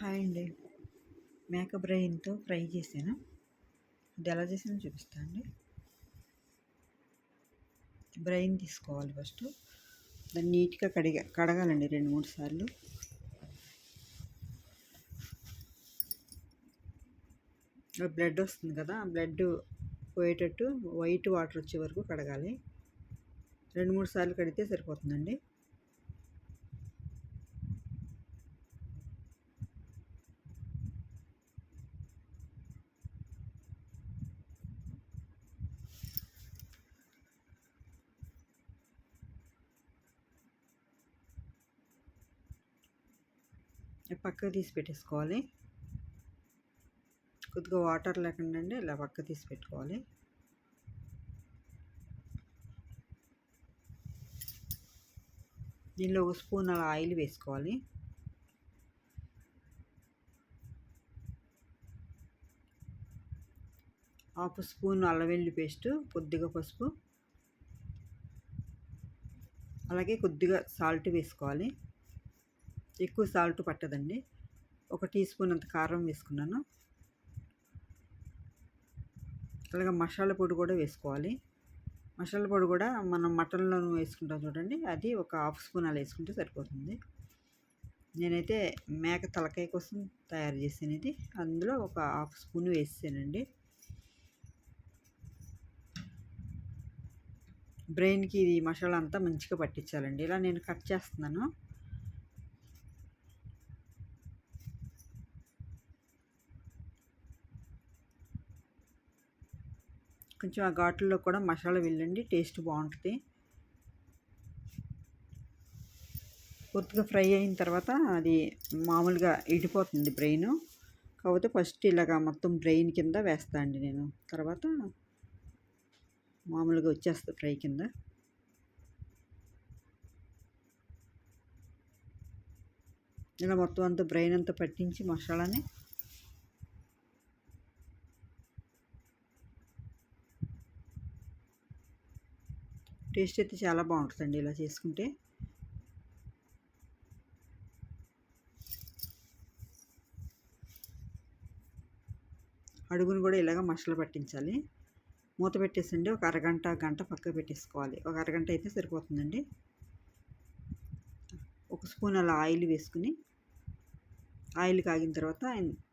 Hi అండి. మేక బ్రెయిన్తో fry చేశాను. ఇది ఎలా చేసానో చూపిస్తా అండి బ్రెయిన్ తీసుకోవాలి ఫస్ట్. దాన్ని నీట్గా కడిగా కడగాలండి రెండు మూడు సార్లు. బ్లడ్ వస్తుంది కదా ఆ బ్లడ్ పోయేటట్టు వైట్ వాటర్ వచ్చే వరకు కడగాలి. రెండు మూడు సార్లు కడిగితే సరిపోతుందండి. పక్కకు తీసి పెట్టేసుకోవాలి. కొద్దిగా వాటర్ లేకుండా అండి ఇలా పక్క తీసి పెట్టుకోవాలి. దీనిలో ఒక స్పూన్ అలా ఆయిల్ వేసుకోవాలి. హాఫ్ స్పూన్ అల్లవెల్లి పేస్ట్ కొద్దిగా పసుపు అలాగే కొద్దిగా సాల్ట్ వేసుకోవాలి. ఎక్కువ సాల్ట్ పట్టదండి. ఒక టీ స్పూన్ అంత కారం వేసుకున్నాను. అలాగే మసాలా పొడి కూడా వేసుకోవాలి. మసాలా పొడి కూడా మనం మటన్లో వేసుకుంటాం చూడండి. అది ఒక హాఫ్ స్పూన్ అలా వేసుకుంటే సరిపోతుంది. నేనైతే మేక తలకాయ కోసం తయారు చేసినది. అందులో ఒక హాఫ్ స్పూన్ వేసానండి. బ్రెయిన్కి ఇది మసాలా అంతా మంచిగా పట్టించాలండి. ఇలా నేను కట్ చేస్తున్నాను. కొంచెం ఆ ఘాట్లలో కూడా మసాలా వెళ్ళండి టేస్ట్ బాగుంటుంది. పూర్తిగా ఫ్రై అయిన తర్వాత అది మామూలుగా ఇడిపోతుంది బ్రెయిన్. కాకపోతే ఫస్ట్ ఇలాగా మొత్తం బ్రెయిన్ కింద వేస్తా అండి నేను. తర్వాత మామూలుగా వచ్చేస్తుంది ఫ్రై కింద. ఇలా మొత్తం అంతా బ్రెయిన్ అంతా పట్టించి మసాలాని టేస్ట్ అయితే చాలా బాగుంటుందండి ఇలా చేసుకుంటే. అడుగును కూడా ఇలాగ మసాలా పట్టించాలి. మూత పెట్టేసండి ఒక అరగంట గంట పక్క పెట్టేసుకోవాలి. ఒక అరగంట అయితే సరిపోతుందండి. ఒక స్పూన్ అలా ఆయిల్ వేసుకుని ఆయిల్ కాగిన తర్వాత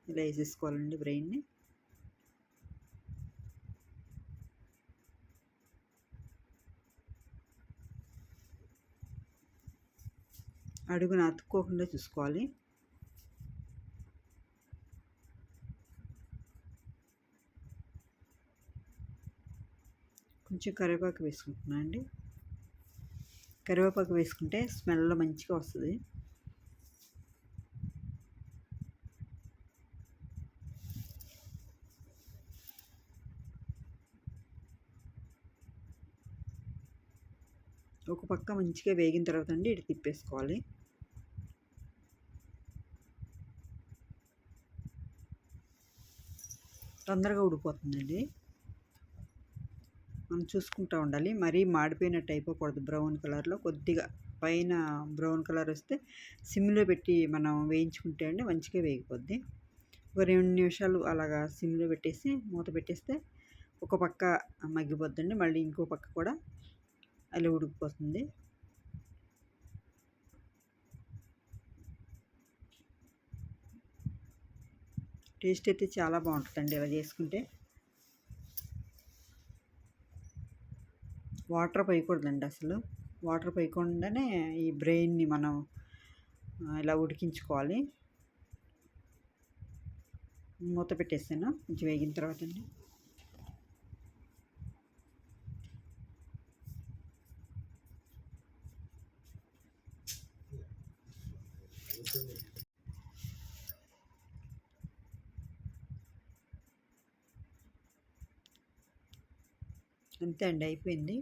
ఇలా వేసేసుకోవాలండి బ్రెయిన్ని. అడుగున అతుక్కోకుండా చూసుకోవాలి. కొంచెం కరివేపాకు వేసుకుంటున్నా అండి. కరివేపాకు వేసుకుంటే స్మెల్ మంచిగా వస్తుంది. ఒక పక్క మంచిగా వేగిన తర్వాత అండి ఇటు తిప్పేసుకోవాలి. తొందరగా ఉడిపోతుందండి మనం చూసుకుంటూ ఉండాలి. మరీ మాడిపోయినట్టు అయిపోకూడదు బ్రౌన్ కలర్లో కొద్దిగా పైన బ్రౌన్ కలర్ వస్తే సిమ్లో పెట్టి మనం వేయించుకుంటే అండి మంచిగా వేగిపోద్ది. ఒక రెండు నిమిషాలు అలాగా సిమ్లో పెట్టేసి మూత పెట్టేస్తే ఒక పక్క మగ్గిపోద్దండి. మళ్ళీ ఇంకో పక్క కూడా అలా ఉడికిపోతుంది. టేస్ట్ అయితే చాలా బాగుంటుందండి ఇలా చేసుకుంటే. వాటర్ పోయకూడదండి అసలు. వాటర్ పోయకుండానే ఈ బ్రెయిన్ని మనం ఇలా ఉడికించుకోవాలి. మూత పెట్టేసాను. కొంచెం వేగిన తర్వాత అండి. అంతే అండి అయిపోయింది.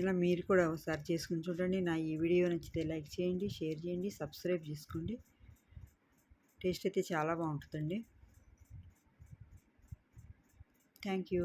ఇలా మీరు కూడా ఒకసారి చేసుకుని చూడండి. నా ఈ వీడియో నచ్చితే లైక్ చేయండి షేర్ చేయండి సబ్స్క్రైబ్ చేసుకోండి. టేస్ట్ అయితే చాలా బాగుంటుందండి. Thank you.